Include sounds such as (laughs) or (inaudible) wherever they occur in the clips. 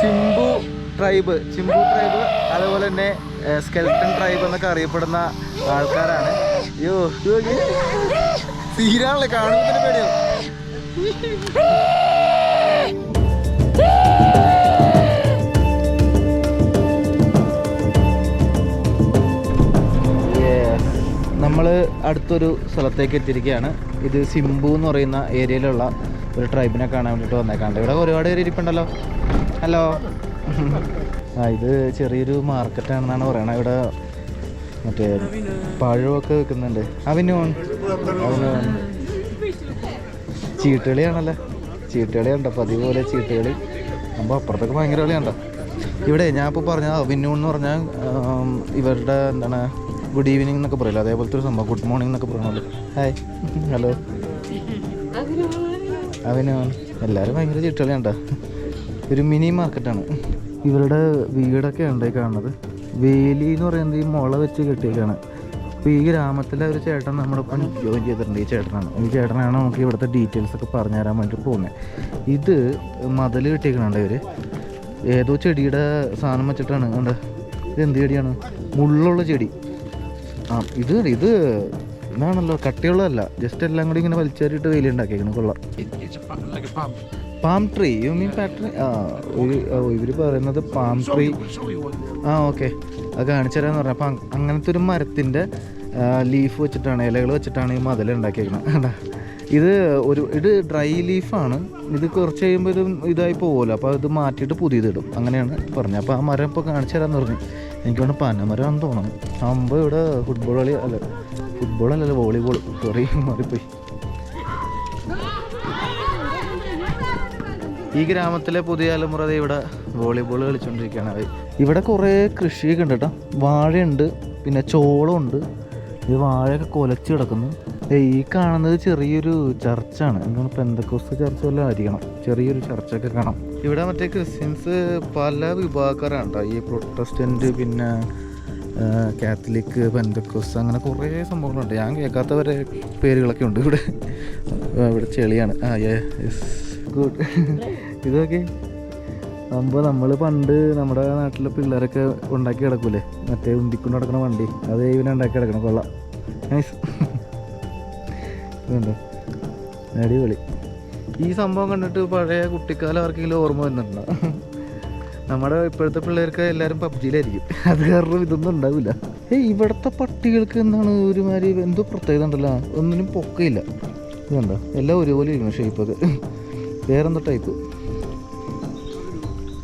Chimbu tribe Chimbu tribe അതുപോലെ തന്നെ skeleton tribe എന്നൊക്കെ അറിയപ്പെടുന്ന ആൾക്കാരാണ്. അയ്യോ. തീരാണല്ലേ കാണുമ്പോൾ പേടിയോ. നമ്മൾ അടുത്തൊരു സ്ഥലത്തേക്ക് എത്തിയിരിക്കുകയാണ്. ഇത് സിംബു എന്ന് പറയുന്ന ഏരിയയിലുള്ള ഒരു ട്രൈബിനെ കാണാൻ വേണ്ടിയിട്ട് വന്നേക്കാണ്ട് ഇവിടെ ഒരുപാട് പേര് ഇരിപ്പുണ്ടല്ലോ. ഹലോ ആ ഇത് ചെറിയൊരു മാർക്കറ്റ് ആണെന്നാണ് പറയണത്. ഇവിടെ മറ്റേ പഴമൊക്കെ വെക്കുന്നുണ്ട് അവനോൺ അവനോൺ ചീട്ടുകളിയാണല്ലേ? ചീട്ടുകളി ഉണ്ടോ പതിവ് പോലെ ചീട്ടുകളി. അപ്പോൾ അപ്പുറത്തൊക്കെ ഭയങ്കര കളിയുണ്ടോ ഇവിടെ ഞാൻ ഇപ്പോൾ പറഞ്ഞ അവന്യൂൺ എന്ന് പറഞ്ഞാൽ ഇവരുടെ എന്താണ് ഗുഡ് ഈവനിങ് എന്നൊക്കെ പറയില്ല? അതേപോലത്തെ ഒരു സംഭവം ഗുഡ് മോർണിംഗ് എന്നൊക്കെ പറയണല്ലോ. ഹായ് ഹലോ അവനോൺ എല്ലാവരും ഭയങ്കര ചീട്ടുകളിയുണ്ടോ ഒരു മിനി മാർക്കറ്റാണ് ഇവരുടെ വീടൊക്കെ ഉണ്ട് കാണുന്നത്. വേലി എന്ന് പറയുന്നത് ഈ മുള വെച്ച് കെട്ടിയേക്കാണ്. അപ്പോൾ ഈ ഗ്രാമത്തിലെ ഒരു ചേട്ടൻ നമ്മുടെ ഒപ്പം ജോയിൻ ചെയ്തിട്ടുണ്ട് ഈ ചേട്ടനാണ്. ഈ ചേട്ടനാണ് നമുക്ക് ഇവിടുത്തെ ഡീറ്റെയിൽസ് ഒക്കെ പറഞ്ഞു തരാൻ വേണ്ടി പോകുന്നത്. ഇത് മതിൽ കെട്ടിയേക്കണുണ്ട് ഇവർ ഏതോ ചെടിയുടെ സാധനം വെച്ചിട്ടാണ്. കണ്ട? ഇത് ചെടിയാണ്? മുള്ളുള്ള ചെടി. ആ ഇത് ഇത് ഇതാണല്ലോ കട്ടിയുള്ളതല്ല. ജസ്റ്റ് എല്ലാം കൂടി ഇങ്ങനെ വലിച്ചേറിയിട്ട് വെയിലുണ്ടാക്കിയേക്കണം കൊള്ളാം. Palm tree you mean factory ആ ഒരു ഇവർ പറയുന്നത് പാം ട്രീ ആ ഓക്കെ അത് കാണിച്ചു തരാമെന്ന് പറഞ്ഞു അപ്പം അങ്ങനത്തെ ഒരു മരത്തിന്റെ ലീഫ് വെച്ചിട്ടാണ് ഇലകൾ വെച്ചിട്ടാണ് ഈ മതിൽ ഉണ്ടാക്കിയേക്കുന്നത് ഇത് ഒരു ഇത് ഡ്രൈ ലീഫാണ് ഇത് കുറച്ച് കഴിയുമ്പോൾ ഇത് ഇതായി പോകുമല്ലോ അപ്പോൾ ഇത് മാറ്റിയിട്ട് പുതിയതിടും. അങ്ങനെയാണ് പറഞ്ഞത്. അപ്പോൾ ആ മരം ഇപ്പോൾ കാണിച്ചു തരാമെന്ന് പറഞ്ഞു. എനിക്ക് വേണം പനമരമാണെന്ന് തോന്നുന്നു അമ്പ ഇവിടെ ഫുട്ബോൾ കളി അല്ല ഫുട്ബോൾ അല്ലല്ലോ വോളിബോൾ സോറി മാറിപ്പോയി. ഈ ഗ്രാമത്തിലെ പുതിയ തലമുറ ഇവിടെ വോളിബോൾ കളിച്ചുകൊണ്ടിരിക്കുകയാണ് അവർ ഇവിടെ കുറേ കൃഷിയൊക്കെ ഉണ്ട് കേട്ടോ. വാഴയുണ്ട് പിന്നെ ചോളമുണ്ട്. ഈ വാഴയൊക്കെ കൊലച്ച് കിടക്കുന്നു. ഈ കാണുന്നത് ചെറിയൊരു ചർച്ചാണ്. എന്താണ് പെന്തക്കോസ് ചർച്ച വല്ലതും ആയിരിക്കണം. ചെറിയൊരു ചർച്ചൊക്കെ കാണാം. ഇവിടെ മറ്റേ ക്രിസ്ത്യൻസ് പല വിഭാഗക്കാരാണ് കേട്ടോ. ഈ പ്രൊട്ടസ്റ്റന്റ് പിന്നെ കാത്തലിക് പെന്തക്കോസ് അങ്ങനെ കുറേ സംഭവങ്ങളുണ്ട്. ഞാൻ കേൾക്കാത്തവരെ പേരുകളൊക്കെ ഉണ്ട് ഇവിടെ. ഇവിടെ ചെളിയാണ്. ആ യെസ്. ഗുഡ് ഇതൊക്കെ സംഭവം നമ്മൾ പണ്ട് നമ്മുടെ നാട്ടിലെ പിള്ളേരൊക്കെ ഉണ്ടാക്കി കിടക്കൂലേ? മറ്റേ ഉന്തിക്കൊണ്ട് നടക്കണ വണ്ടി. അത് ഇവനെ ഉണ്ടാക്കി കിടക്കണം. കൊള്ളാം. അടിപൊളി. ഈ സംഭവം കണ്ടിട്ട് പഴയ കുട്ടിക്കാലം ആർക്കെങ്കിലും ഓർമ്മ വരുന്നുണ്ടോ? നമ്മുടെ ഇപ്പോഴത്തെ പിള്ളേർക്ക് എല്ലാവരും പബ്ജിയിലായിരിക്കും. അത് കാരണം ഇതൊന്നും ഉണ്ടാവില്ല. ഏയ് ഇവിടുത്തെ പട്ടികൾക്ക് എന്താണ് ഒരുമാതിരി എന്തോ പ്രത്യേകത ഉണ്ടല്ലോ. ഒന്നിനും പൊക്കയില്ല. ഇതുണ്ടോ? എല്ലാം ഒരുപോലെ ഇരിക്കണം ഷേപ്പൊക്കെ വേറെന്തോ ടൈപ്പ്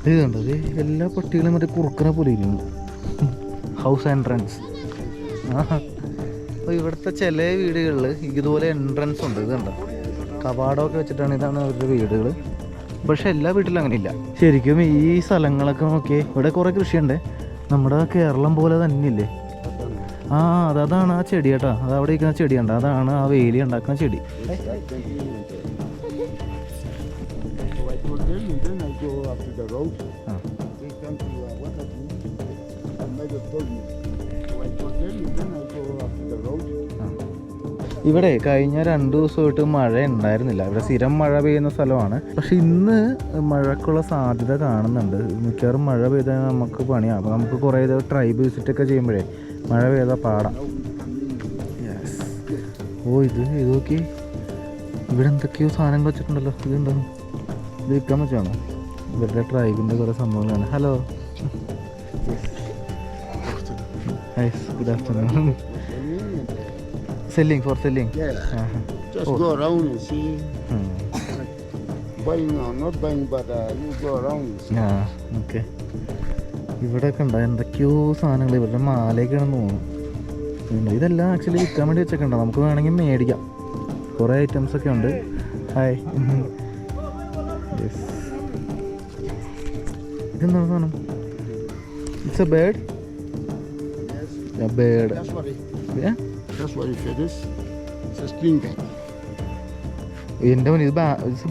ഇത് കണ്ടോ ഇത് എല്ലാ പട്ടികളും മറ്റേ കുറുക്കനെ പോലെ ഇരിക്കുന്നു. ഹൗസ് എൻട്രൻസ് അപ്പോൾ ഇവിടുത്തെ ചില വീടുകളിൽ ഇതുപോലെ എൻട്രൻസ് ഉണ്ട് ഇത് കണ്ടോ? കവാടമൊക്കെ വെച്ചിട്ടാണ് ഇതാണ് അവരുടെ വീടുകൾ പക്ഷെ എല്ലാ വീട്ടിലും അങ്ങനെയില്ല ശരിക്കും ഈ സ്ഥലങ്ങളൊക്കെ നോക്കിയേ ഇവിടെ കുറേ കൃഷിയുണ്ട്. നമ്മുടെ കേരളം പോലെ തന്നെയില്ലേ? ആ അത് അതാണ് ആ ചെടി കേട്ടോ. അത് അവിടെ ഇരിക്കുന്ന ചെടിയുണ്ട് അതാണ് ആ വേലി ഉണ്ടാക്കുന്ന ചെടി. Go up to the road. Ah. They come to uh, work at me. And My mother told me. So I told them, and then I go up to the road. ഇവിടെ കഴിഞ്ഞ രണ്ട് ദിവസമായിട്ട് മഴ ഉണ്ടായിരുന്നില്ല ഇവിടെ സ്ഥിരം മഴ പെയ്യുന്ന സ്ഥലമാണ് പക്ഷെ ഇന്ന് മഴക്കുള്ള സാധ്യത കാണുന്നുണ്ട് മിക്കവാറും മഴ പെയ്താൽ നമുക്ക് പണിയാണ് അപ്പോൾ നമുക്ക് കുറേ ട്രൈബ് വിസിറ്റ് ഒക്കെ ചെയ്യുമ്പോഴേ മഴ പെയ്താൽ പാടാം. ഓ ഇത് ഇതൊക്കെ ഇവിടെ എന്തൊക്കെയോ സാധനങ്ങൾ വെച്ചിട്ടുണ്ടല്ലോ ഇതുണ്ടോ ഇത് വിൽക്കാൻ വെച്ചാണോ ഇവരുടെ ട്രൈബിന്റെ കുറേ സംഭവങ്ങളാണ്. Hello good afternoon selling for selling okay ഇവിടെയൊക്കെ ഉണ്ടോ. എന്തൊക്കെയോ സാധനങ്ങൾ. ഇവരുടെ മാലയൊക്കെയാണെന്ന് തോന്നുന്നു. ഉണ്ട്. ഇതെല്ലാം ആക്ച്വലി വിൽക്കാൻ വേണ്ടി വെച്ചൊക്കെ നമുക്ക് വേണമെങ്കിൽ മേടിക്കാം. കുറേ ഐറ്റംസ് ഒക്കെ ഉണ്ട്. ഹായ് (laughs) ഇതെന്താണ് സാധനം it's a bird Yes. Bird That's what it. That's what is. It's a string bag. എന്റെ മുന്നിൽ ഇത്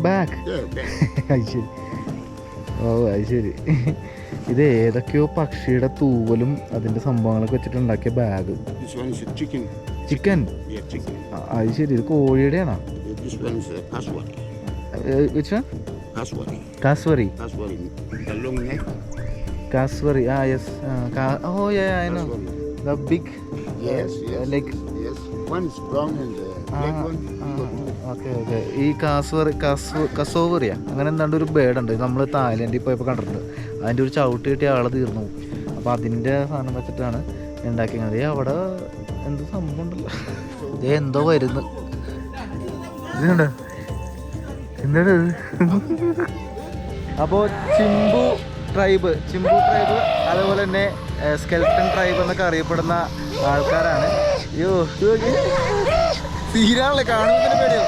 ബാക്ക്. (laughs) അത് ശരി ഓ അത് ശരി (laughs) ഇത് ഏതൊക്കെയോ പക്ഷിയുടെ തൂവലും അതിന്റെ സംഭവങ്ങളൊക്കെ വെച്ചിട്ട് ഉണ്ടാക്കിയ bag This one is a chicken. Chicken Yeah, chicken. അത് ശരി ഇത് കോഴിയുടെയാണോ കാസ്വറി. കാസ്വറി Caswari. The neck. കാസ്വറി ആ yes oh yeah I know the big Yes, yes. Like Yes. One is brown and the black one. Okay okay ഈ cassowary കാസ് കസോവറിയ അങ്ങനെ എന്താണ്ട് ഒരു bird ഉണ്ട് നമ്മൾ തായ്ലൻഡിൽ പോയപ്പോൾ കണ്ടിട്ടുണ്ട് അതിന്റെ ഒരു ചവിട്ട് കിട്ടിയ ആൾ തീർന്നു പോകും അപ്പോൾ അതിന്റെ സാധനം വെച്ചിട്ടാണ് ഉണ്ടാക്കിയത് ഏ അവിടെ എന്ത് സംഭവം ഉണ്ടല്ലോ ഏ എന്തോ വരുന്നു ഇതുണ്ട് എന്താണ് അപ്പോൾ ചിമ്പു ട്രൈബ് ചിമ്പു ട്രൈബ് അതുപോലെ തന്നെ സ്കെൽട്ടൺ ട്രൈബ് എന്നൊക്കെ അറിയപ്പെടുന്ന ആൾക്കാരാണ്. അയ്യോ തീരാണല്ലേ കാണുന്നതിന് പേടിയോ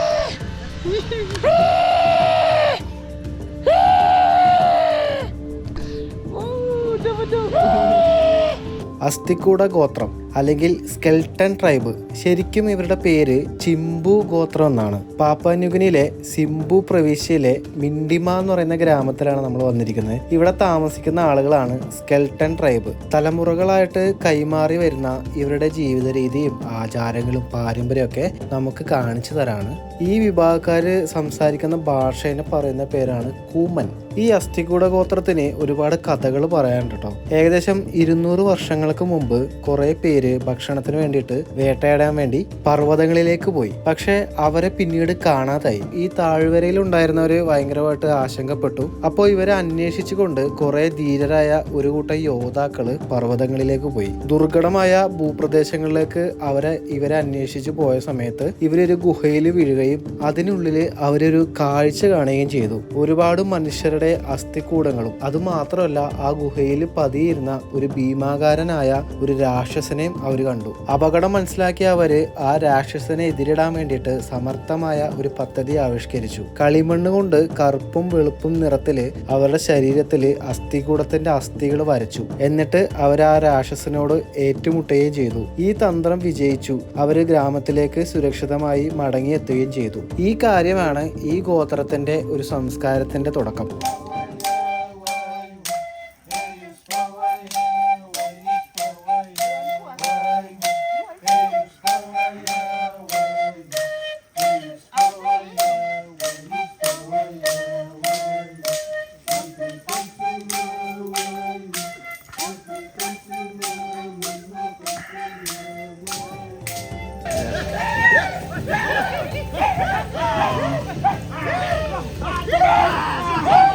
അസ്ഥിക്കൂട ഗോത്രം. അല്ലെങ്കിൽ സ്കെൽട്ടൺ ട്രൈബ് ശരിക്കും ഇവരുടെ പേര് ചിമ്പു ഗോത്രം എന്നാണ്. പാപ്പാന്യുഗിനിയിലെ സിംബു പ്രവിശ്യയിലെ മിണ്ടിമ എന്ന് പറയുന്ന ഗ്രാമത്തിലാണ് നമ്മൾ വന്നിരിക്കുന്നത്. ഇവിടെ താമസിക്കുന്ന ആളുകളാണ് സ്കെൽട്ടൺ ട്രൈബ് തലമുറകളായിട്ട് കൈമാറി വരുന്ന ഇവരുടെ ജീവിത രീതിയും ആചാരങ്ങളും പാരമ്പര്യമൊക്കെ നമുക്ക് കാണിച്ചു തരാണ്. ഈ വിഭാഗക്കാർ സംസാരിക്കുന്ന ഭാഷേനെ പറയുന്ന പേരാണ് കൂമൻ. ഈ അസ്ഥികൂട ഗോത്രത്തിന് ഒരുപാട് കഥകൾ പറയാനുണ്ട് കേട്ടോ ഏകദേശം ഇരുന്നൂറ് വർഷങ്ങൾക്ക് മുമ്പ് കുറെ പേര് ഭക്ഷണത്തിന് വേണ്ടിയിട്ട് വേട്ടയാടാൻ വേണ്ടി പർവതങ്ങളിലേക്ക് പോയി. പക്ഷെ അവരെ പിന്നീട് കാണാതായി. ഈ താഴ്വരയിൽ ഉണ്ടായിരുന്നവര് ഭയങ്കരമായിട്ട് ആശങ്കപ്പെട്ടു. അപ്പോൾ ഇവരെ അന്വേഷിച്ചുകൊണ്ട് കുറെ ധീരരായ ഒരു കൂട്ടം യോദ്ധാക്കൾ പർവതങ്ങളിലേക്ക് പോയി. ദുർഘടമായ ഭൂപ്രദേശങ്ങളിലേക്ക് അവരെ ഇവരെ അന്വേഷിച്ചു പോയ സമയത്ത് ഇവരൊരു ഗുഹയിൽ വീഴുകയും അതിനുള്ളിൽ അവരൊരു കാഴ്ച കാണുകയും ചെയ്തു. ഒരുപാട് മനുഷ്യരുടെ അസ്ഥിക്കൂടങ്ങളും. അതുമാത്രമല്ല ആ ഗുഹയിൽ പതിയിരുന്ന ഒരു ഭീമാകാരനായ ഒരു രാക്ഷസനെയും അവർ കണ്ടു. അപകടം മനസ്സിലാക്കിയ അവർ ആ രാക്ഷസനെ എതിരിടാൻ വേണ്ടിയിട്ട് സമർത്ഥമായ ഒരു പദ്ധതി ആവിഷ്കരിച്ചു. കളിമണ്ണ് കൊണ്ട് കറുപ്പും വെളുപ്പും നിറത്തിൽ അവരുടെ ശരീരത്തിൽ അസ്ഥികൂടത്തിന്റെ അസ്ഥികൾ വരച്ചു. എന്നിട്ട് അവർ ആ രാക്ഷസനോട് ഏറ്റുമുട്ടുകയും ചെയ്തു. ഈ തന്ത്രം വിജയിച്ചു. അവർ ഗ്രാമത്തിലേക്ക് സുരക്ഷിതമായി മടങ്ങിയെത്തുകയും ചെയ്തു. ഈ കാര്യമാണ് ഈ ഗോത്രത്തിന്റെ ഒരു സംസ്കാരത്തിന്റെ തുടക്കം.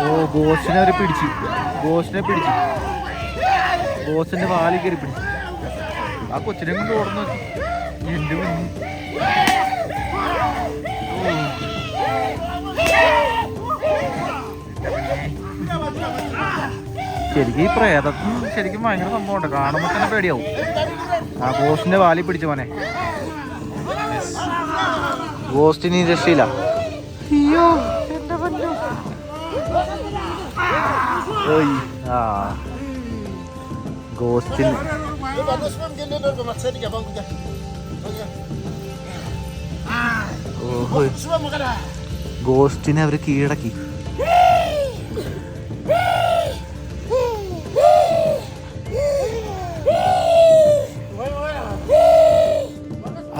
ഓ ബോസിനെ അവരെ പിടിച്ചു. ബോസിനെ പിടിച്ചു. ബോസിന്റെ വാലി കയറി പിടിച്ചു. ആ കൊച്ചിനെ കൊണ്ട് ഓടുന്നു എന്റെ മുന്നു. ശരിക്കും ഈ പ്രേതത്തിന് ശരിക്കും ഭയങ്കര സംഭവമുണ്ട്. കാണുമ്പോൾ തന്നെ പേടിയാവും. ആ ഗോസ്റ്റിന്റെ വാലി പിടിച്ചു മോനെ. ഗോസ്റ്റിന് രക്ഷയില്ല. അയ്യോ എന്റെ പൊന്നു. ഓയ് ആ. Ghostin. ഗോസ്റ്റിനെ അവർ കീഴടക്കി.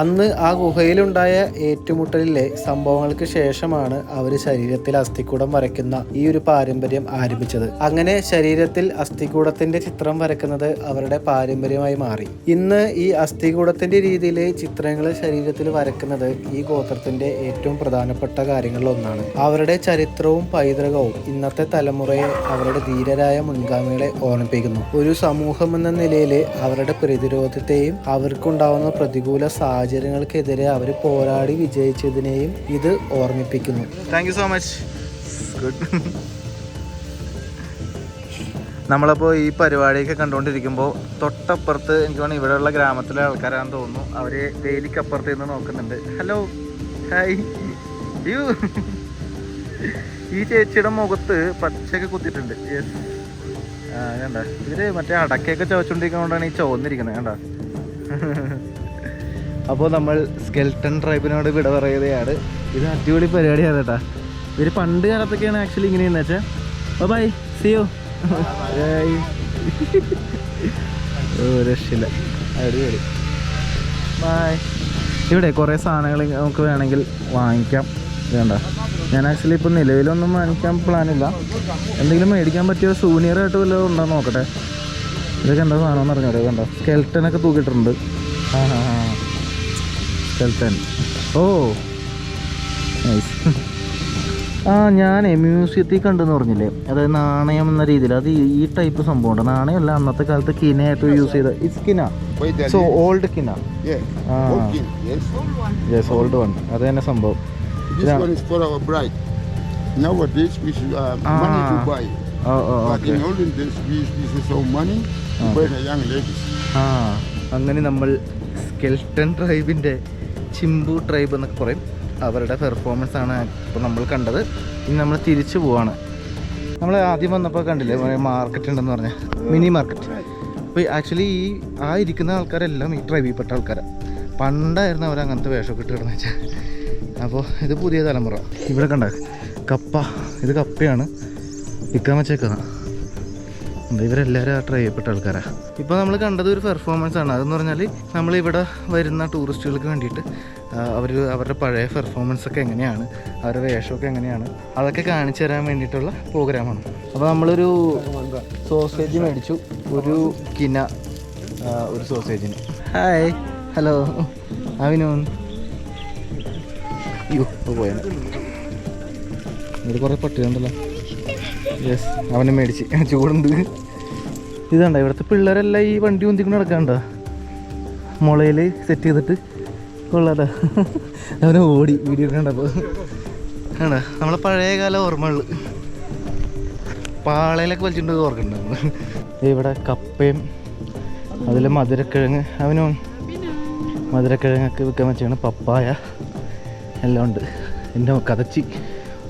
അന്ന് ആ ഗുഹയിലുണ്ടായ ഏറ്റുമുട്ടലിലെ സംഭവങ്ങൾക്ക് ശേഷമാണ് അവർ ശരീരത്തിൽ അസ്ഥിക്കൂടം വരയ്ക്കുന്ന ഈ ഒരു പാരമ്പര്യം ആരംഭിച്ചത്. അങ്ങനെ ശരീരത്തിൽ അസ്ഥികൂടത്തിന്റെ ചിത്രം വരയ്ക്കുന്നത് അവരുടെ പാരമ്പര്യമായി മാറി. ഇന്ന് ഈ അസ്ഥികൂടത്തിന്റെ രീതിയിൽ ചിത്രങ്ങൾ ശരീരത്തിൽ വരയ്ക്കുന്നത് ഈ ഗോത്രത്തിന്റെ ഏറ്റവും പ്രധാനപ്പെട്ട കാര്യങ്ങളിൽ ഒന്നാണ്. അവരുടെ ചരിത്രവും പൈതൃകവും ഇന്നത്തെ തലമുറയെ അവരുടെ ധീരരായ മുൻഗാമികളെ ഓർമ്മിപ്പിക്കുന്നു. ഒരു സമൂഹം എന്ന നിലയിൽ അവരുടെ പ്രതിരോധത്തെയും അവർക്കുണ്ടാവുന്ന പ്രതികൂല സാഹചര്യങ്ങൾക്കെതിരെ അവർ പോരാടി വിജയിച്ചതിനെയും ഇത് ഓർമ്മിപ്പിക്കുന്നു. Thank you so much good നമ്മളപ്പോൾ ഈ പരിപാടിയൊക്കെ കണ്ടുകൊണ്ടിരിക്കുമ്പോൾ തൊട്ടപ്പുറത്ത് എനിക്ക് തോന്നുന്നു ഇവിടെയുള്ള ഗ്രാമത്തിലെ ആൾക്കാരാണെന്ന് തോന്നുന്നു. അവർ വേലിക്കപ്പുറത്ത് നിന്ന് നോക്കുന്നുണ്ട്. ഹലോ ഹായ് യു ഈ ചേച്ചിയുടെ മുഖത്ത് പച്ചയൊക്കെ കുത്തിയിട്ടുണ്ട്. യെസ് ആ കണ്ട? ഇവർ മറ്റേ അടക്കയൊക്കെ ചവച്ചുകൊണ്ടിരിക്കുന്നതുകൊണ്ടാണ് ഈ ചോന്നിരിക്കുന്നത് കണ്ട? അപ്പോൾ നമ്മൾ സ്കെൽട്ടൺ ട്രൈബിനോട് വിട പറയുകയാണ്. ഇത് അടിപൊളി പരിപാടിയാണ് കേട്ടാ. ഇവർ പണ്ട് കാലത്തൊക്കെയാണ് ആക്ച്വലി ഇങ്ങനെയെന്ന് വെച്ചാൽ ബൈ സിയോ ഓ രക്ഷയില്ല. അടിപൊളി. ബൈ ഇവിടെ കുറേ സാധനങ്ങൾ നമുക്ക് വേണമെങ്കിൽ വാങ്ങിക്കാം. വേണ്ട ഞാൻ ആക്ച്വലി ഇപ്പോൾ നിലവിലൊന്നും വാങ്ങിക്കാൻ പ്ലാനില്ല എന്തെങ്കിലും മേടിക്കാൻ പറ്റിയ സൂനിയർ ആയിട്ട് വല്ലതും ഉണ്ടോ നോക്കട്ടെ. ഇതൊക്കെ എന്താ സാധനം എന്ന് അറിഞ്ഞോ കണ്ടോ? സ്കെൽട്ടനൊക്കെ തൂക്കിയിട്ടുണ്ട്. ആ ഹാ ഹാ സ്കെൽട്ടൻ ഓ നൈസ് ആ ഞാൻ മ്യൂസിയത്തിൽ കണ്ടെന്ന് പറഞ്ഞില്ലേ? അതായത് നാണയം എന്ന രീതിയിൽ. അത് ഈ- ടൈപ്പ് സംഭവമുണ്ട് നാണയമല്ല അന്നത്തെ കാലത്ത് കിനയായിട്ട് യൂസ് ചെയ്ത. It's kina. So old kina. Yes old one അത് തന്നെ സംഭവം. Nowadays we should uh, money to buy. Oh, oh, okay. But okay in olden days we used to sell money to Ah. buy the young ladies. ആ. അങ്ങനെ നമ്മൾ skeleton ട്രൈബിന്റെ Chimbu tribe എന്നൊക്കെ പറയും. അവരുടെ performance ആണ് ഇപ്പോൾ നമ്മൾ കണ്ടത്. ഇനി നമ്മൾ തിരിച്ചു പോവാണ്. നമ്മൾ ആദ്യം വന്നപ്പോൾ കണ്ടില്ലേ മാർക്കറ്റ് ഉണ്ടെന്ന് പറഞ്ഞാൽ മിനി മാർക്കറ്റ് അപ്പോൾ ആക്ച്വലി ഈ ആ ഇരിക്കുന്ന ആൾക്കാരെല്ലാം ഈ ട്രൈബിൽപ്പെട്ട ആൾക്കാരാണ് പണ്ടായിരുന്നു അവർ അങ്ങനത്തെ വേഷമൊക്കെ ഇട്ട് കിടന്നു വെച്ചാൽ അപ്പോൾ ഇത് പുതിയ തലമുറ. ഇവിടെ കണ്ട കപ്പ. ഇത് കപ്പയാണ്. വിൽക്കാൻ വെച്ചേക്കുന്നതാണ് ഉണ്ട്. ഇവരെല്ലാവരും ആ ട്രൈ ചെയ്യപ്പെട്ട ആൾക്കാരാണ് ഇപ്പോൾ നമ്മൾ കണ്ടത് ഒരു പെർഫോമൻസ് ആണ്. അതെന്ന് പറഞ്ഞാൽ നമ്മളിവിടെ വരുന്ന ടൂറിസ്റ്റുകൾക്ക് വേണ്ടിയിട്ട് അവർ അവരുടെ പഴയ പെർഫോമൻസ് ഒക്കെ എങ്ങനെയാണ് അവരുടെ വേഷമൊക്കെ എങ്ങനെയാണ് അതൊക്കെ കാണിച്ചു തരാൻ വേണ്ടിയിട്ടുള്ള പ്രോഗ്രാമാണ് അപ്പോൾ നമ്മളൊരു സോസേജ് മേടിച്ചു. ഒരു കിന ഒരു സോസേജിന് ഹായ് ഹലോ അവിനോൻ യു ഇവിടെ കുറേ പട്ടിയുണ്ടല്ലോ യെസ് അവനെ മേടിച്ച്. ചൂടുണ്ട്. ഇതാണ്ട. ഇവിടുത്തെ പിള്ളേരെല്ലാം ഈ വണ്ടി ഉന്തിക്കൊണ്ട് നടക്കാണ്ട മുളയിൽ സെറ്റ് ചെയ്തിട്ട് കൊള്ളാട്ടാ അവനെ ഓടി വീഡിയോ കണ്ടപ്പോൾ ആണോ? നമ്മളെ പഴയ കാല ഓർമ്മകൾ. പാളയിലൊക്കെ വലിച്ചിട്ടുണ്ട് ഓർക്കുന്നുണ്ട് ഇവിടെ കപ്പയും അതിൽ മധുരക്കിഴങ്ങ് അവനോ മധുരക്കിഴങ്ങൊക്കെ വിൽക്കാൻ വെച്ചാണ് പപ്പായ എല്ലാം ഉണ്ട്. എന്റെ കതച്ചി.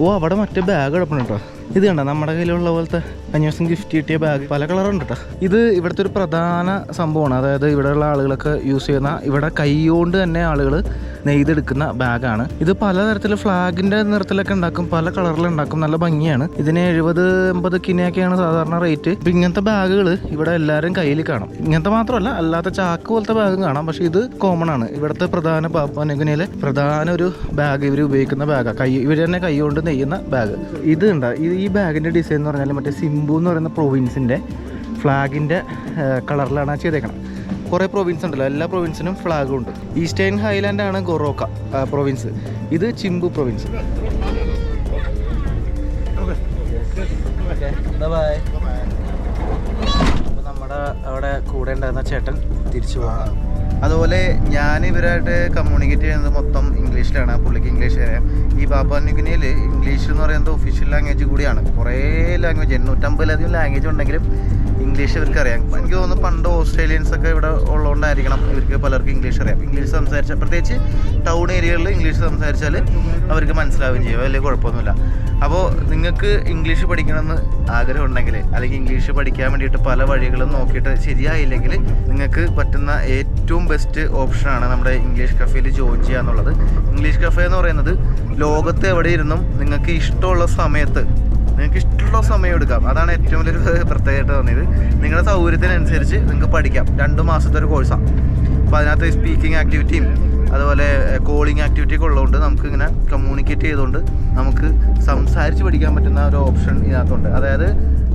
ഓ അവിടെ മറ്റേ ബാഗ് കിടപ്പുണ്ട് കേട്ടോ. ഇത് കണ്ട? നമ്മുടെ കയ്യിലുള്ള പോലത്തെ ദിവസം ഗിഫ്റ്റ് കിട്ടിയ ബാഗ് പല കളറുണ്ട് കേട്ടോ ഇത് ഇവിടുത്തെ ഒരു പ്രധാന സംഭവമാണ്. അതായത് ഇവിടെയുള്ള ആളുകളൊക്കെ യൂസ് ചെയ്യുന്ന ഇവിടെ കൈകൊണ്ട് തന്നെ ആളുകൾ നെയ്തെടുക്കുന്ന ബാഗാണ് ഇത് പലതരത്തിലുള്ള ഫ്ലാഗിന്റെ നിറത്തിലൊക്കെ ഉണ്ടാക്കും പല കളറിലുണ്ടാക്കും നല്ല ഭംഗിയാണ്. ഇതിന് എഴുപത് എൺപത് കിനിയൊക്കെയാണ് സാധാരണ റേറ്റ് ഇപ്പം ഇങ്ങനത്തെ ബാഗുകൾ ഇവിടെ എല്ലാവരും കയ്യിൽ കാണും. ഇങ്ങനത്തെ മാത്രമല്ല അല്ലാത്ത ചാക്ക് പോലത്തെ ബാഗും കാണാം. പക്ഷേ ഇത് കോമൺ ആണ്. ഇവിടുത്തെ പ്രധാന പാപ്പാനുഗനിയിലെ പ്രധാന ഒരു ബാഗ് ഇവർ ഉപയോഗിക്കുന്ന ബാഗാണ് കൈ ഇവർ തന്നെ കൈകൊണ്ട് നെയ്യുന്ന ബാഗ് ഇത് ഉണ്ട് ഇത് ഈ ബാഗിന്റെ ഡിസൈൻ എന്ന് പറഞ്ഞാൽ മറ്റേ സിംബു എന്ന് പറയുന്ന പ്രൊവിൻസിന്റെ ഫ്ലാഗിന്റെ കളറിലാണ് ചെയ്തേക്കണം കുറേ പ്രൊവിൻസ് ഉണ്ടല്ലോ. എല്ലാ പ്രൊവിൻസിനും ഫ്ലാഗും ഉണ്ട്. ഈസ്റ്റേൺ ഹൈലാൻഡ് ആണ് ഗൊറോക്ക പ്രൊവിൻസ് ഇത് ചിമ്പു പ്രൊവിൻസ് നമ്മുടെ അവിടെ കൂടെ ഉണ്ടായിരുന്ന ചേട്ടൻ തിരിച്ചു പോകണം അതുപോലെ ഞാൻ ഇവരായിട്ട് കമ്മ്യൂണിക്കേറ്റ് ചെയ്യുന്നത് മൊത്തം ഇംഗ്ലീഷിലാണ്. പുള്ളിക്ക് ഇംഗ്ലീഷ് അറിയാം ഈ പാപ്പാന്യുഗിനിയിൽ ഇംഗ്ലീഷ് എന്ന് പറയുന്നത് ഒഫീഷ്യൽ ലാംഗ്വേജ് കൂടിയാണ്. കുറേ ലാംഗ്വേജ് എണ്ണൂറ്റമ്പതിലധികം ലാംഗ്വേജ് ഉണ്ടെങ്കിലും ഇംഗ്ലീഷ് ഇവർക്ക് അറിയാം എനിക്ക് തോന്നുന്നു പണ്ട് ഓസ്ട്രേലിയൻസ് ഒക്കെ ഇവിടെ ഉള്ളതുകൊണ്ടായിരിക്കണം ഇവർക്ക് പലർക്കും ഇംഗ്ലീഷ് അറിയാം. ഇംഗ്ലീഷ് സംസാരിച്ചാൽ പ്രത്യേകിച്ച് ടൗൺ ഏരിയകളിൽ ഇംഗ്ലീഷ് സംസാരിച്ചാൽ അവർക്ക് മനസ്സിലാവുകയും ചെയ്യും. വലിയ കുഴപ്പമൊന്നുമില്ല. അപ്പോൾ നിങ്ങൾക്ക് ഇംഗ്ലീഷ് പഠിക്കണമെന്ന് ആഗ്രഹം ഉണ്ടെങ്കിൽ അല്ലെങ്കിൽ ഇംഗ്ലീഷ് പഠിക്കാൻ വേണ്ടിയിട്ട് പല വഴികളും നോക്കിയിട്ട് ശരിയായില്ലെങ്കിൽ നിങ്ങൾക്ക് പറ്റുന്ന ഏറ്റവും ബെസ്റ്റ് ഓപ്ഷനാണ് നമ്മുടെ ഇംഗ്ലീഷ് കഫേയിൽ ജോയിൻ ചെയ്യുക എന്നുള്ളത്. ഇംഗ്ലീഷ് കഫേ എന്ന് പറയുന്നത് ലോകത്ത് എവിടെ ഇരുന്നും നിങ്ങൾക്ക് ഇഷ്ടമുള്ള സമയത്ത് നിങ്ങൾക്ക് ഇഷ്ടമുള്ള സമയം എടുക്കാം. അതാണ് ഏറ്റവും വലിയൊരു (laughs) പ്രത്യേകമായിട്ട് തോന്നിയത്. നിങ്ങളുടെ സൗകര്യത്തിനനുസരിച്ച് നിങ്ങൾക്ക് പഠിക്കാം. രണ്ട് മാസത്തെ ഒരു കോഴ്സാണ് അപ്പോൾ അതിനകത്ത് സ്പീക്കിംഗ് ആക്ടിവിറ്റിയും അതുപോലെ കോളിംഗ് ആക്ടിവിറ്റി ഒക്കെ ഉള്ളതുകൊണ്ട് നമുക്ക് ഇങ്ങനെ കമ്മ്യൂണിക്കേറ്റ് ചെയ്തുകൊണ്ട് നമുക്ക് സംസാരിച്ച് പഠിക്കാൻ പറ്റുന്ന ഒരു ഓപ്ഷൻ ഇതിനകത്തുണ്ട്. അതായത്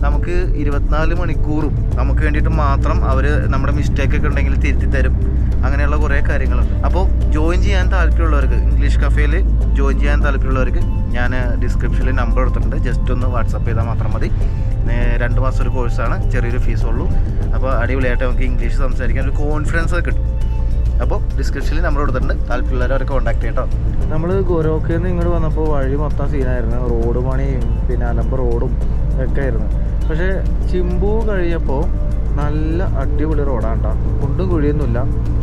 നമുക്ക് ഇരുപത്തിനാല് മണിക്കൂറും നമുക്ക് വേണ്ടിയിട്ട് മാത്രം അവർ നമ്മുടെ മിസ്റ്റേക്ക് ഒക്കെ ഉണ്ടെങ്കിൽ തിരുത്തി തരും. അങ്ങനെയുള്ള കുറേ കാര്യങ്ങളുണ്ട്. അപ്പോൾ ജോയിൻ ചെയ്യാൻ താല്പര്യമുള്ളവർക്ക് ഇംഗ്ലീഷ് കഫേയിൽ ജോയിൻ ചെയ്യാൻ താല്പര്യമുള്ളവർക്ക് ഞാൻ ഡിസ്ക്രിപ്ഷനിൽ നമ്പർ എടുത്തിട്ടുണ്ട് ജസ്റ്റ് ഒന്ന് വാട്സപ്പ് ചെയ്താൽ മാത്രം മതി. രണ്ട് മാസം ഒരു കോഴ്സാണ് ചെറിയൊരു ഫീസുള്ളൂ അപ്പോൾ അടിപൊളിയായിട്ട് നമുക്ക് ഇംഗ്ലീഷ് സംസാരിക്കാൻ ഒരു കോൺഫിഡൻസ് കിട്ടും. അപ്പോൾ ഡിസ്ക്രിപ്ഷനിൽ നമ്മൾ കൊടുത്തിട്ടുണ്ട്. താല്പര്യമുള്ളവരെ കോൺടാക്ട് ചെയ്യട്ടോ. നമ്മൾ ഗോരോക്കിൽ നിന്ന് ഇങ്ങോട്ട് വന്നപ്പോൾ വഴി മൊത്തം സീനായിരുന്നു. റോഡ് പണിയും പിന്നെ അലമ്പ് റോഡും ഒക്കെ ആയിരുന്നു. പക്ഷേ ചിമ്പു കഴിഞ്ഞപ്പോൾ നല്ല അടിപൊളി റോഡാണ് കേട്ടോ കുണ്ടും കുഴിയൊന്നുമില്ല.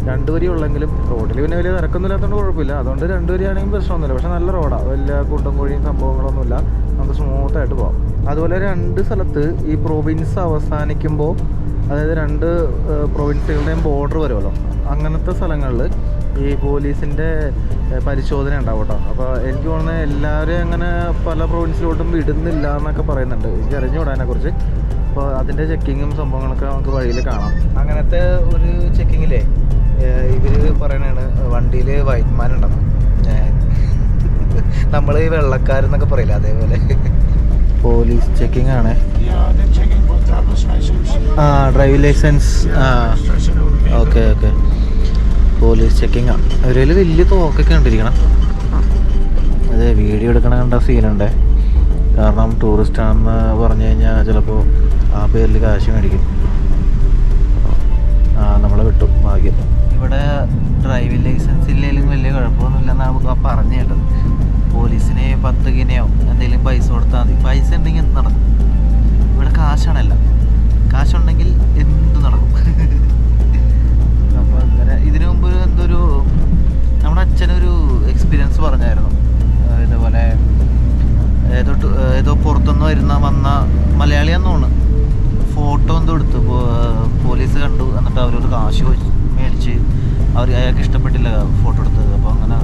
രണ്ട് വരി ഉള്ളെങ്കിലും റോഡിൽ പിന്നെ വലിയ തിരക്കൊന്നുമില്ലാത്തതുകൊണ്ട് കുഴപ്പമില്ല. അതുകൊണ്ട് രണ്ട് വരിയാണെങ്കിൽ പ്രശ്നമൊന്നുമില്ല. പക്ഷേ നല്ല റോഡാണ് വലിയ കുണ്ടും കുഴിയും സംഭവങ്ങളൊന്നുമില്ല. നമുക്ക് സ്മൂത്തായിട്ട് പോകാം അതുപോലെ രണ്ട് സ്ഥലത്ത് ഈ പ്രൊവിൻസ് അവസാനിക്കുമ്പോൾ അതായത് രണ്ട് പ്രൊവിൻസുകളുടെയും ബോർഡർ വരുമല്ലോ. അങ്ങനത്തെ സ്ഥലങ്ങളിൽ ഈ പോലീസിന്റെ പരിശോധന ഉണ്ടാവും കേട്ടോ. അപ്പോൾ എനിക്ക് തോന്നുന്നത് എല്ലാവരെയും അങ്ങനെ പല പ്രൊവിൻസിലോട്ടും വിടുന്നില്ല എന്നൊക്കെ പറയുന്നുണ്ട്. എനിക്ക് അറിഞ്ഞുകൂടാ അതിനെക്കുറിച്ച്. അപ്പോൾ അതിന്റെ ചെക്കിങ്ങും സംഭവങ്ങളൊക്കെ നമുക്ക് വഴിയിൽ കാണാം. അങ്ങനത്തെ ഒരു ചെക്കിങ്ങിലേ ഇവർ പറയണതാണ് വണ്ടിയിൽ വൈറ്റ്മാൻ ഉണ്ടെന്ന്. നമ്മൾ ഈ വെള്ളക്കാരെന്നൊക്കെ പറയില്ല അതേപോലെ? പോലീസ് ചെക്കിംഗ് ആണ്. ആ ഡ്രൈവിംഗ് ലൈസൻസ് ആ. Okay okay. പോലീസ് ചെക്കിംഗ് ആണ് അവരിൽ വലിയ തോക്കൊക്കെ കണ്ടിരിക്കണം. അതെ വീഡിയോ എടുക്കണ കണ്ട സീനുണ്ട്. കാരണം ടൂറിസ്റ്റ് ആണെന്ന് പറഞ്ഞു കഴിഞ്ഞാൽ ചിലപ്പോൾ ആ പേരിൽ കാശ് മേടിക്കും. ആ നമ്മളെ വിട്ടു ഭാഗ്യം. ഇവിടെ ഡ്രൈവിംഗ് ലൈസൻസ് ഇല്ലെങ്കിലും വലിയ കുഴപ്പമൊന്നുമില്ലെന്നാണ് നമുക്ക് പറഞ്ഞു കേട്ടത്. പോലീസിന് പത്ത് ഗിനയോ എന്തെങ്കിലും പൈസ കൊടുത്താൽ മതി. പൈസ ഉണ്ടെങ്കിൽ നടക്കും? ഇവിടെ കാശാണല്ല. കാശുണ്ടെങ്കിൽ എന്ത് നടക്കും? (laughs) അപ്പോൾ അങ്ങനെ ഇതിനു മുമ്പ് എന്തൊരു നമ്മുടെ അച്ഛനൊരു എക്സ്പീരിയൻസ് പറഞ്ഞായിരുന്നു. ഇതുപോലെ ഏതോ ഏതോ പുറത്തുനിന്ന് വരുന്ന വന്ന മലയാളിയാന്ന് തോന്നുന്നു. ഫോട്ടോ എന്തോ എടുത്തു. പോലീസ് കണ്ടു. എന്നിട്ട് അവരോട് കാശ് മേടിച്ച് അവർ അയാൾക്ക് ഇഷ്ടപ്പെട്ടില്ല ഫോട്ടോ എടുത്തത്. അപ്പോൾ അങ്ങനെ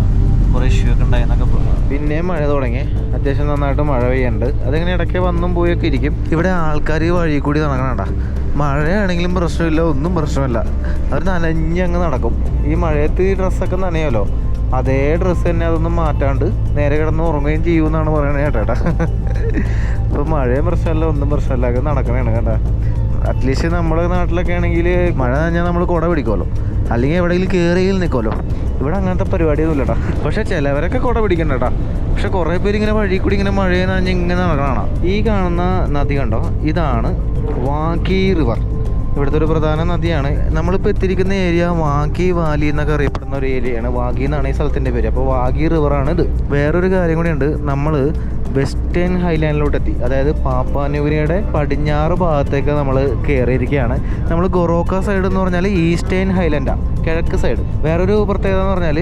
കുറേ ഇഷ്യൂ ഒക്കെ ഉണ്ടായെന്നൊക്കെ പിന്നെ മഴ തുടങ്ങി. അത്യാവശ്യം നന്നായിട്ട് മഴ പെയ്യുന്നുണ്ട്. അതിങ്ങനെ ഇടയ്ക്ക് വന്നും പോയൊക്കെ ഇരിക്കും. ഇവിടെ ആൾക്കാർ വഴി കൂടി നടക്കണണ്ട. മഴയാണെങ്കിലും പ്രശ്നമില്ല ഒന്നും പ്രശ്നമില്ല. അവർ നനഞ്ഞങ്ങ് നടക്കും. ഈ മഴയത്ത് ഈ ഡ്രസ്സൊക്കെ നനയല്ലോ അതേ ഡ്രസ്സ് തന്നെ അതൊന്നും മാറ്റാണ്ട് നേരെ കിടന്ന് ഉറങ്ങുകയും ചെയ്യുമെന്നാണ് പറയണത് ചേട്ടാ അപ്പോൾ മഴയും പ്രശ്നമല്ല ഒന്നും പ്രശ്നമല്ല. ഒക്കെ നടക്കണേണ് കേട്ടാ. അറ്റ്ലീസ്റ്റ് നമ്മുടെ നാട്ടിലൊക്കെ ആണെങ്കിൽ മഴ നനഞ്ഞാൽ നമ്മൾ കുട പിടിക്കുമല്ലോ. അല്ലെങ്കിൽ എവിടെയെങ്കിലും കയറിയിൽ നിൽക്കുമല്ലോ ഇവിടെ അങ്ങനത്തെ പരിപാടിയൊന്നും ഇല്ലട്ടാ പക്ഷെ ചിലവരൊക്കെ കുട പിടിക്കണ്ടട്ടാ പക്ഷെ കുറേ പേര് ഇങ്ങനെ വഴി കൂടി ഇങ്ങനെ മഴ നനഞ്ഞ് ഇങ്ങനെ നടക്കണം ഈ കാണുന്ന നദി കണ്ടോ? ഇതാണ് വാക്കി റിവർ. ഇവിടുത്തെ ഒരു പ്രധാന നദിയാണ്. നമ്മളിപ്പോൾ എത്തിയിരിക്കുന്ന ഏരിയ വാഗി വാലി എന്നൊക്കെ അറിയപ്പെടുന്ന ഒരു ഏരിയയാണ്. വാഗി എന്നാണ് ഈ സ്ഥലത്തിന്റെ പേര്. അപ്പോൾ വാഗി റിവറാണ് ഇത്. വേറൊരു കാര്യം കൂടി ഉണ്ട് നമ്മൾ വെസ്റ്റേൺ ഹൈലാൻഡിലോട്ട് എത്തി അതായത് പാപ്പാനുവിനയുടെ പടിഞ്ഞാറ് ഭാഗത്തേക്ക് നമ്മൾ കയറിയിരിക്കുകയാണ് നമ്മൾ ഗൊറോക്ക സൈഡ് എന്ന് പറഞ്ഞാൽ ഈസ്റ്റേൺ ഹൈലാൻഡാണ് കിഴക്ക് സൈഡ് വേറൊരു പ്രത്യേകത എന്ന് പറഞ്ഞാൽ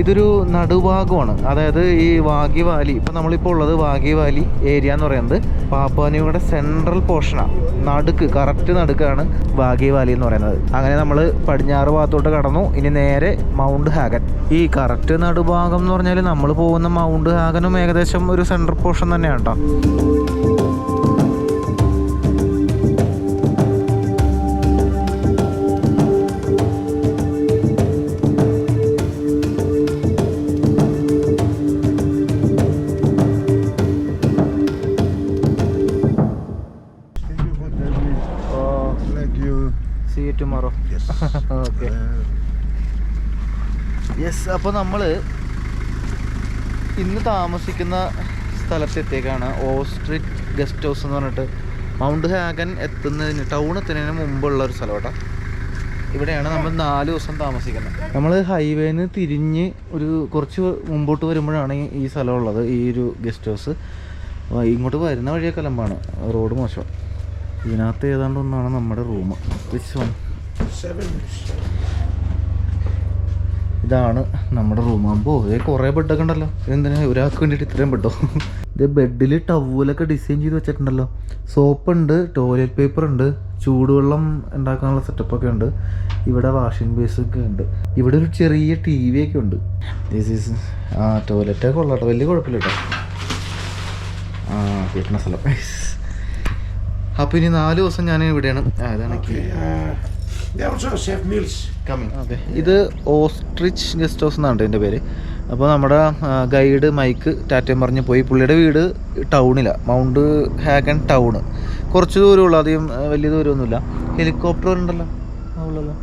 ഇതൊരു നടുഭാഗമാണ്. അതായത് ഈ വാഗി വാലി ഇപ്പം നമ്മളിപ്പോൾ ഉള്ളത് വാഗി വാലി ഏരിയ എന്ന് പറയുന്നത് പാപ്പാനിയുടെ സെൻട്രൽ പോർഷനാണ് നടുക്ക് കറക്റ്റ് നടുക്കാണ് വാഗി വാലി എന്ന് പറയുന്നത്. അങ്ങനെ നമ്മൾ പടിഞ്ഞാറ് ഭാഗത്തോട്ട് കടന്നു. ഇനി നേരെ മൗണ്ട് ഹാഗൻ. ഈ കറക്റ്റ് നടുഭാഗം എന്ന് പറഞ്ഞാൽ നമ്മൾ പോകുന്ന മൗണ്ട് ഹാഗനും ഏകദേശം ഒരു സെൻട്രൽ പോർഷൻ തന്നെയാണ് കേട്ടോ അപ്പോൾ നമ്മൾ ഇന്ന് താമസിക്കുന്ന സ്ഥലത്തെത്തേക്കാണ് ഓസ്ട്രിക് ഗസ്റ്റ് ഹൗസ് എന്ന് പറഞ്ഞിട്ട് മൗണ്ട് ഹാഗൻ എത്തുന്നതിന് ടൗൺ എത്തുന്നതിന് മുമ്പുള്ള ഒരു സ്ഥലം ഇവിടെയാണ് നമ്മൾ നാല് ദിവസം താമസിക്കുന്നത്. നമ്മൾ ഹൈവേന്ന് തിരിഞ്ഞ് ഒരു കുറച്ച് മുമ്പോട്ട് വരുമ്പോഴാണ് ഈ- സ്ഥലമുള്ളത് ഈ ഒരു ഗസ്റ്റ് ഹൗസ്. ഇങ്ങോട്ട് വരുന്ന വഴിയൊക്കെ അലമ്പാണ് റോഡ് മോശം. ഇതിനകത്ത് ഏതാണ്ട് ഒന്നാണ് നമ്മുടെ റൂം. Seven. ഇതാണ് നമ്മുടെ റൂം ആകുമ്പോൾ ഇതേ കുറേ ബെഡൊക്കെ ഉണ്ടല്ലോ. എന്തിനാ ഒരാൾക്ക് വേണ്ടിയിട്ട് ഇത്രയും ബെഡോ ഇത് ബെഡിൽ ടവലൊക്കെ ഡിസൈൻ ചെയ്ത് വെച്ചിട്ടുണ്ടല്ലോ. സോപ്പ് ഉണ്ട് ടോയ്ലറ്റ് പേപ്പർ ഉണ്ട് ചൂടുവെള്ളം ഉണ്ടാക്കാനുള്ള സെറ്റപ്പൊക്കെ ഉണ്ട്. ഇവിടെ വാഷിംഗ് ബേസ് ഒക്കെ ഉണ്ട്. ഇവിടെ ഒരു ചെറിയ ടി വി ഒക്കെ ഉണ്ട്. ആ ടോയ്ലറ്റൊക്കെ കൊള്ളാട്ടോ വലിയ കുഴപ്പമില്ല കേട്ടോ ആ കിട്ടുന്ന സ്ഥലം. (laughs) അപ്പോൾ ഇനി നാല് ദിവസം ഞാൻ ഇവിടെയാണ് ആ. ഓക്കെ ഇത് ഓസ്ട്രിച്ച് ഗസ്റ്റ് ഹൗസ് എന്നാണ് എന്റെ പേര്. അപ്പോൾ നമ്മുടെ ഗൈഡ് മൈക്ക് ടാറ്റയും പറഞ്ഞ് പോയി. പുള്ളിയുടെ വീട് ടൗണിലാണ് മൗണ്ട് ഹാഗൻ ടൗണ്. കുറച്ച് ദൂരമുള്ളൂ അധികം വലിയ ദൂരമൊന്നുമില്ല. ഹെലികോപ്റ്റർ ഉണ്ടല്ലോ ഉള്ളല്ലോ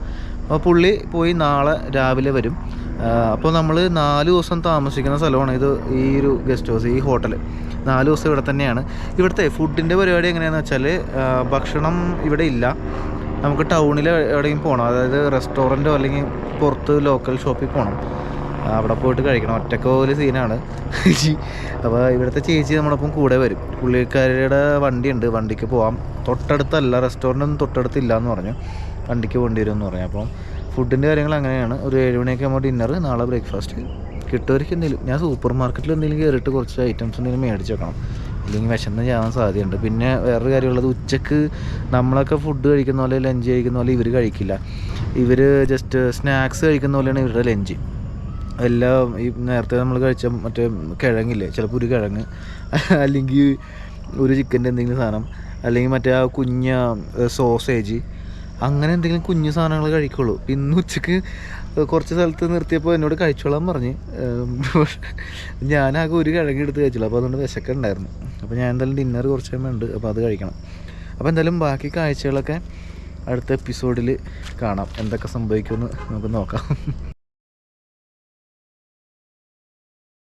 അപ്പോൾ പുള്ളി പോയി നാളെ രാവിലെ വരും. അപ്പോൾ നമ്മൾ നാല് ദിവസം താമസിക്കുന്ന സ്ഥലമാണ് ഇത് ഈ ഒരു ഗസ്റ്റ് ഹൗസ് ഈ ഹോട്ടൽ നാല് ദിവസം ഇവിടെ തന്നെയാണ്. ഇവിടുത്തെ ഫുഡിന്റെ പരിപാടി എങ്ങനെയാണെന്ന് വെച്ചാൽ ഭക്ഷണം ഇവിടെ ഇല്ല. നമുക്ക് ടൗണിൽ എവിടെയും പോകണം. അതായത് റെസ്റ്റോറന്റോ അല്ലെങ്കിൽ പുറത്ത് ലോക്കൽ ഷോപ്പിൽ പോകണം. അവിടെ പോയിട്ട് കഴിക്കണം. ഒറ്റയ്ക്ക് ഒരു സീനാണ് അപ്പോൾ ഇവിടുത്തെ ചേച്ചി നമ്മളൊപ്പം കൂടെ വരും. പുള്ളിക്കാരുടെ വണ്ടിയുണ്ട്. വണ്ടിക്ക് പോവാം. തൊട്ടടുത്തല്ല റെസ്റ്റോറന്റ് ഒന്നും തൊട്ടടുത്തില്ല എന്ന് പറഞ്ഞു. വണ്ടിക്ക് പോകേണ്ടി വരും എന്ന് പറഞ്ഞു. അപ്പം ഫുഡിന്റെ കാര്യങ്ങൾ അങ്ങനെയാണ്. ഒരു ഏഴ് മണിയൊക്കെ ആകുമ്പോൾ ഡിന്നർ നാളെ ബ്രേക്ക്ഫാസ്റ്റ് കിട്ടുമായിരിക്കും എന്തെങ്കിലും. ഞാൻ സൂപ്പർ മാർക്കറ്റിൽ എന്തെങ്കിലും കയറിയിട്ട് കുറച്ച് ഐറ്റംസ് എന്തെങ്കിലും മേടിച്ച് വെക്കണം. ഇല്ലെങ്കിൽ വിശന്ന് ചെയ്യാൻ സാധ്യതയുണ്ട്. പിന്നെ വേറൊരു കാര്യമുള്ളത് ഉച്ചയ്ക്ക് നമ്മളൊക്കെ ഫുഡ് കഴിക്കുന്ന പോലെ ലഞ്ച് കഴിക്കുന്ന പോലെ ഇവർ കഴിക്കില്ല. ഇവർ ജസ്റ്റ് സ്നാക്സ് കഴിക്കുന്ന പോലെയാണ് ഇവരുടെ ലഞ്ച് എല്ലാം ഈ നേരത്തെ നമ്മൾ കഴിച്ച മറ്റേ കിഴങ്ങില്ലേ ചിലപ്പോൾ ഒരു കിഴങ്ങ് അല്ലെങ്കിൽ ഒരു ചിക്കന്റെ എന്തെങ്കിലും സാധനം അല്ലെങ്കിൽ മറ്റേ ആ കുഞ്ഞ സോസേജ് അങ്ങനെ എന്തെങ്കിലും കുഞ്ഞു സാധനങ്ങൾ കഴിക്കുള്ളൂ. ഇന്ന് ഉച്ചയ്ക്ക് കുറച്ച് സ്ഥലത്ത് നിർത്തിയപ്പോൾ എന്നോട് കഴിച്ചോളാൻ പറഞ്ഞ്. ഞാനാകെ ഒരു കിഴങ്ങ് എടുത്ത് കഴിച്ചുള്ളൂ അപ്പോൾ അതുകൊണ്ട് വിശക്കുണ്ടായിരുന്നു അപ്പോൾ ഞാൻ എന്തായാലും ഡിന്നർ കുറച്ച് കഴിയുമ്പോൾ ഉണ്ട്. അപ്പോൾ അത് കഴിക്കണം. അപ്പോൾ എന്തായാലും ബാക്കി കാഴ്ചകളൊക്കെ അടുത്ത എപ്പിസോഡിൽ കാണാം. എന്തൊക്കെ സംഭവിക്കുമെന്ന് നമുക്ക് നോക്കാം.